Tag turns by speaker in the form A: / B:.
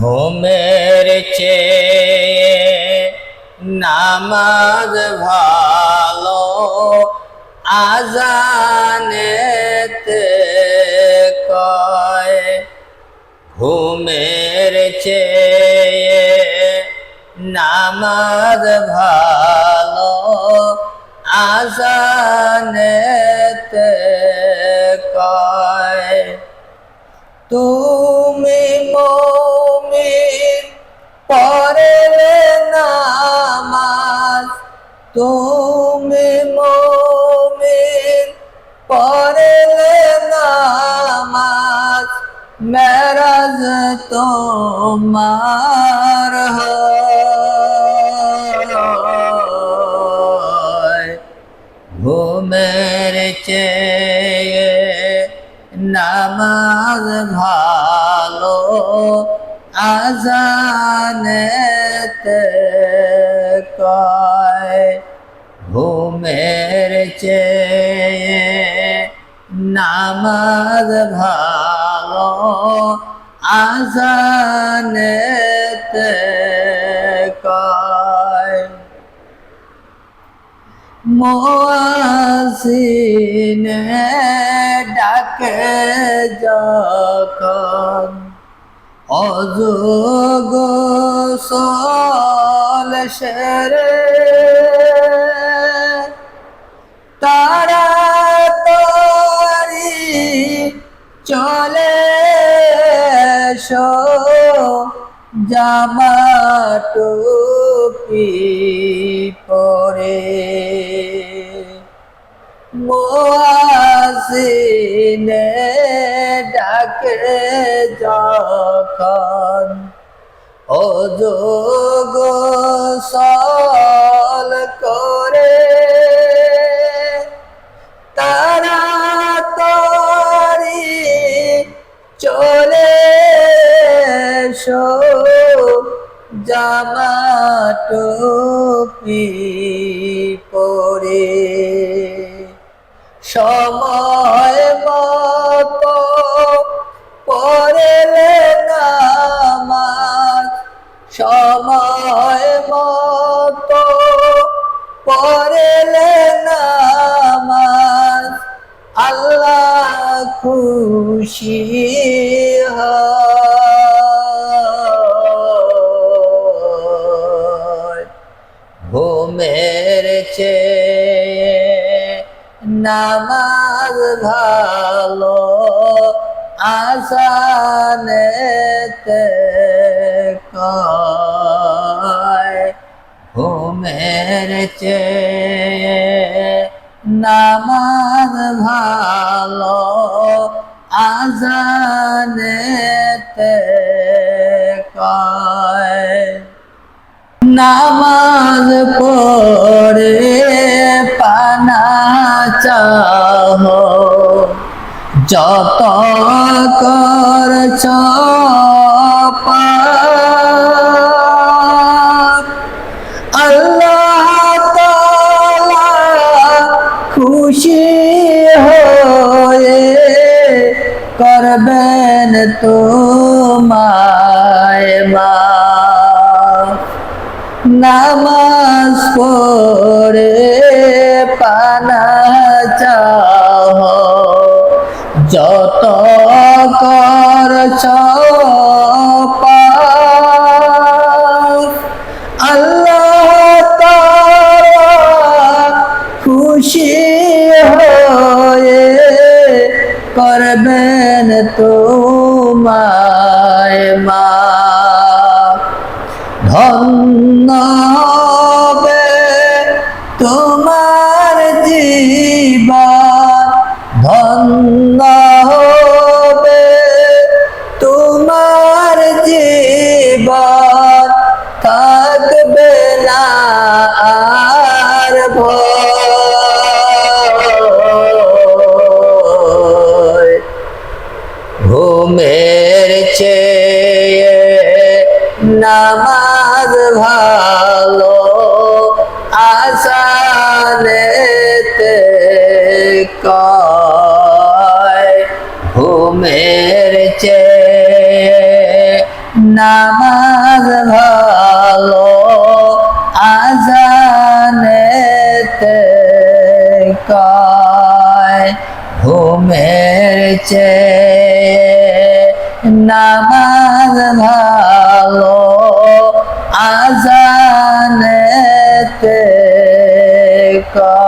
A: ঘুমের চেয়ে নামাজ ভালো আজানেতে কয়। ঘুমের চেয়ে নামাজ ভালো আজানেতে কয়। তুমি মমিন তুমি মমিন পড়লে নামাজ মেরাজ তোমার ঘুমের চেয়ে নামাজ ভালো আজানেতে কয় ঘুমের চেয়ে নামাজ ভালো আজানেতে মোয়াসিনে ডাকে যখন অযোগ সল সেরে তারা তরি চলে এসো জামা টুপি পরে। মোয়াসিনে ডাকে যখন ও যোগ জামা টুপি পরে সময় মতো পড়লে নামাজ সময় মতো পড়লে নামাজ আল্লাহ খুশি হয়। চেয়ে নামাজ ভালো আসানেতে ঘুমের চেয়ে নামাজ ভালো আজানেতে কয়। নামাজ পড়ে পানা চাহ। যত করছ আল্লাহ খুশি হয়ে করবেন তোমায় মাফ নামাজ পড়ে পানা চাহ যত করছ খুশি হয়ে করবেন তোমায় মাফ ধন্য হবে তোমার জীবন ধন্য হবে তোমার জীবন থাকবে না আর ঘুমের চেয়ে নামাজ ভালো আসানেতে কয় ঘুমের চেয়ে নামাজ ভালো আজানেতে কয় চেয়ে নামাজ ভালো আজানেতে কয়